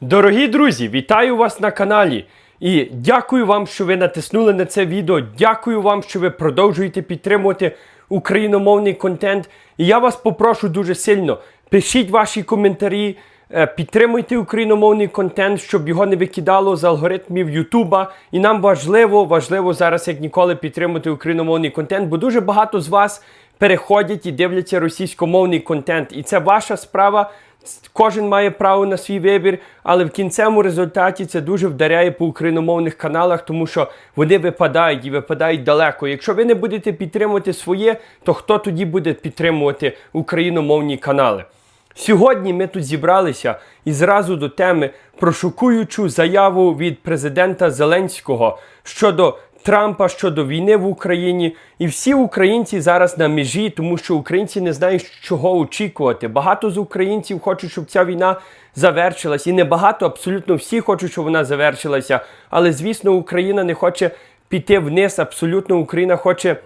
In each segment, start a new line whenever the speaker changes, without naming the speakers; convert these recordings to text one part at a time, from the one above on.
Дорогі друзі, вітаю вас на каналі. І дякую вам, що ви натиснули на це відео. Дякую вам, що ви продовжуєте підтримувати україномовний контент. І я вас попрошу дуже сильно. Пишіть ваші коментарі, е, підтримуйте україномовний контент, щоб його не викидало з алгоритмів Ютуба. І нам важливо, важливо зараз як ніколи підтримати україномовний контент, бо дуже багато з вас переходять і дивляться російськомовний контент. І це ваша справа. Кожен має право на свій вибір, але в кінцевому результаті це дуже вдаряє по україномовних каналах, тому що вони випадають і випадають далеко. Якщо ви не будете підтримувати своє, то хто тоді буде підтримувати україномовні канали? Сьогодні ми тут зібралися і зразу до теми про шокуючу заяву від президента Зеленського щодо Трампа щодо війни в Україні. І всі українці зараз на межі, тому що українці не знають, чого очікувати. Багато з українців хочуть, щоб ця війна завершилась. І не багато, абсолютно всі хочуть, щоб вона завершилася. Але звісно, Україна не хоче піти вниз. Абсолютно Україна хоче.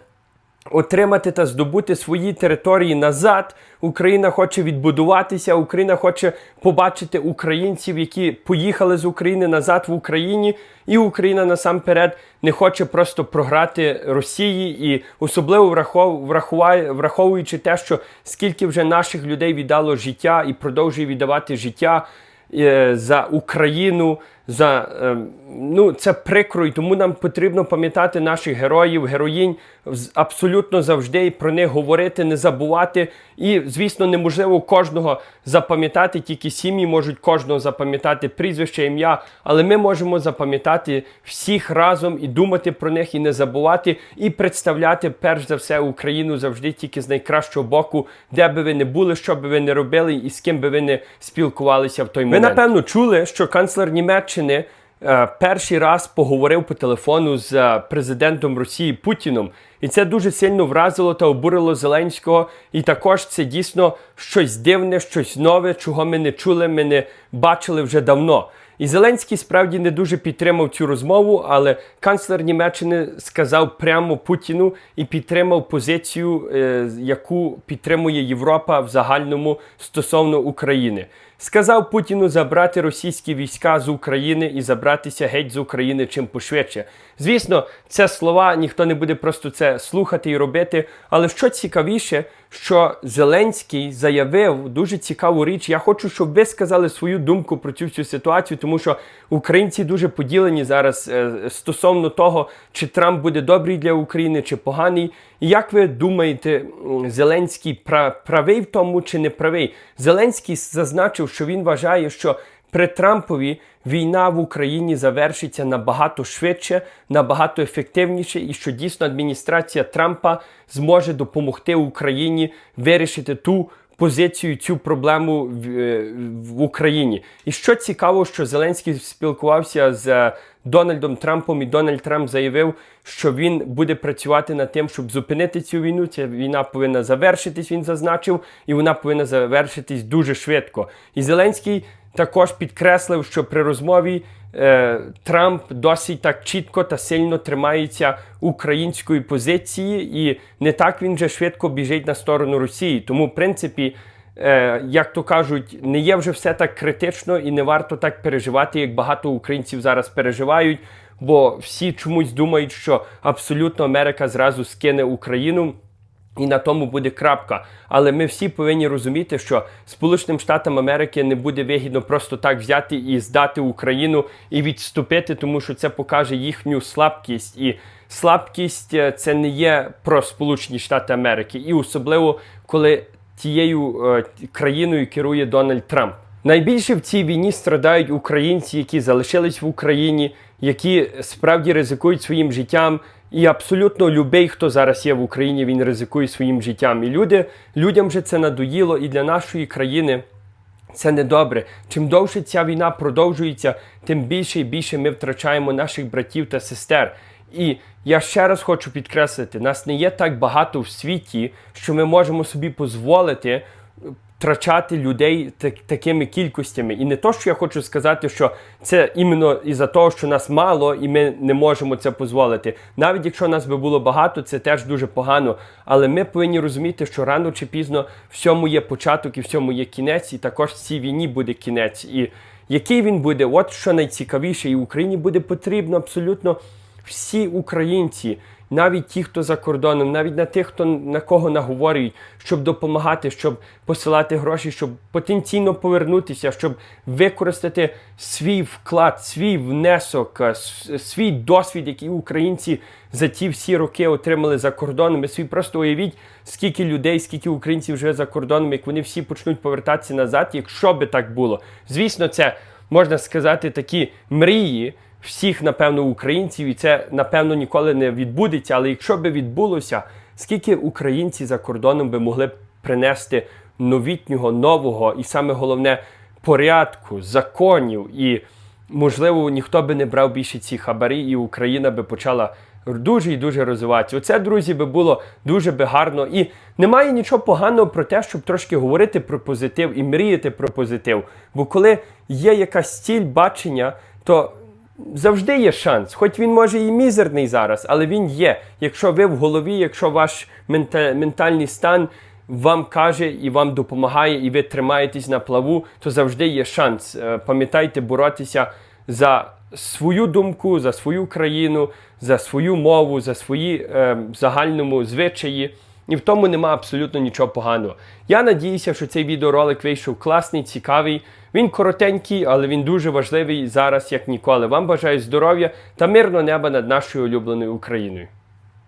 Отримати та здобути свої території назад. Україна хоче відбудуватися. Україна хоче побачити українців, які поїхали з України назад в Україні. І Україна насамперед не хоче просто програти Росії, і особливо врахов- враховуючи те, що скільки вже наших людей віддало життя і продовжує віддавати життя е, за Україну. За е, ну це прикро, і тому нам потрібно пам'ятати наших героїв, героїнь абсолютно завжди і про них говорити, не забувати. І звісно, неможливо кожного запам'ятати, тільки сім'ї можуть кожного запам'ятати прізвище, ім'я, але ми можемо запам'ятати всіх разом і думати про них, і не забувати, і представляти перш за все Україну завжди тільки з найкращого боку, де би ви не були, що би ви не робили, і з ким би ви не спілкувалися в той момент. Ви напевно чули, що канцлер Німеччини е, перший раз поговорив по телефону з е, президентом Росії Путіном. І це дуже сильно вразило та обурило Зеленського. І також це дійсно щось дивне, щось нове, чого ми не чули, ми не бачили вже давно. І Зеленський справді не дуже підтримав цю розмову, але канцлер Німеччини сказав прямо Путіну і підтримав позицію, е, яку підтримує Європа в загальному стосовно України. Сказав Путіну забрати російські війська з України і забратися геть з України чим пошвидше. Звісно, це слова ніхто не буде просто це слухати і робити. Але що цікавіше, що Зеленський заявив дуже цікаву річ. Я хочу, щоб ви сказали свою думку про цю всю ситуацію, тому що українці дуже поділені зараз е, стосовно того, чи Трамп буде добрий для України, чи поганий. Як ви думаєте, Зеленський пра- правий в тому чи не правий? Зеленський зазначив, що він вважає, що при Трампові війна в Україні завершиться набагато швидше, набагато ефективніше, і що дійсно адміністрація Трампа зможе допомогти Україні вирішити ту позицію, цю проблему в, е, в Україні. І що цікаво, що Зеленський спілкувався з Дональдом Трампом, і Дональд Трамп заявив, що він буде працювати над тим, щоб зупинити цю війну. Ця війна повинна завершитись, він зазначив, і вона повинна завершитись дуже швидко. І Зеленський також підкреслив, що при розмові е, Трамп досить так чітко та сильно тримається української позиції, і не так він вже швидко біжить на сторону Росії. Тому, в принципі, е, як то кажуть, не є вже все так критично і не варто так переживати, як багато українців зараз переживають. Бо всі чомусь думають, що абсолютно Америка зразу скине Україну. І на тому буде крапка. Але ми всі повинні розуміти, що Сполученим Штатам Америки не буде вигідно просто так взяти і здати Україну і відступити, тому що це покаже їхню слабкість. І слабкість е, це не є про Сполучені Штати Америки, і особливо коли тією е, країною керує Дональд Трамп. Найбільше в цій війні страдають українці, які залишились в Україні, які справді ризикують своїм життям. І абсолютно любий, хто зараз є в Україні, він ризикує своїм життям. І люди, людям вже це надоїло, і для нашої країни це недобре. Чим довше ця війна продовжується, тим більше і більше ми втрачаємо наших братів та сестер. І я ще раз хочу підкреслити: нас не є так багато в світі, що ми можемо собі дозволити втрачати людей так, такими кількостями. І не то, що я хочу сказати, що це іменно із-за того, що нас мало, і ми не можемо це дозволити. Навіть якщо нас би було багато, це теж дуже погано. Але ми повинні розуміти, що рано чи пізно всьому є початок і всьому є кінець, і також цій війні буде кінець. І який він буде, от що найцікавіше, і Україні буде потрібно абсолютно всі українці, навіть ті, хто за кордоном, навіть на тих, хто на кого наговорюють, щоб допомагати, щоб посилати гроші, щоб потенційно повернутися, щоб використати свій вклад, свій внесок, е, свій досвід, який українці за ті всі роки отримали за кордоном. Собі просто уявіть, скільки людей, скільки українців живе за кордоном, як вони всі почнуть повертатися назад, якщо би так було. Звісно, це можна сказати такі мрії всіх, напевно, українців, і це напевно ніколи не відбудеться. Але якщо би відбулося, скільки українці за кордоном би могли принести новітнього, нового і саме головне порядку, законів і можливо ніхто би не брав більше ці хабарі, і Україна би почала дуже і дуже розвиватися. Оце, друзі, би було дуже би гарно. І немає нічого поганого про те, щоб трошки говорити про позитив і мріяти про позитив. Бо коли є якась ціль бачення, то завжди є шанс. Хоч він може і мізерний зараз, але він є. Якщо ви в голові, якщо ваш мента- ментальний стан вам каже і вам допомагає, і ви тримаєтесь на плаву, то завжди є шанс. Е, Пам'ятайте боротися за свою думку, за свою країну, за свою мову, за свої е, загальному звичаї. І в тому нема абсолютно нічого поганого. Я надіюся, що цей відеоролик вийшов класний, цікавий. Він коротенький, але він дуже важливий зараз, як ніколи. Вам бажаю здоров'я та мирного неба над нашою улюбленою Україною.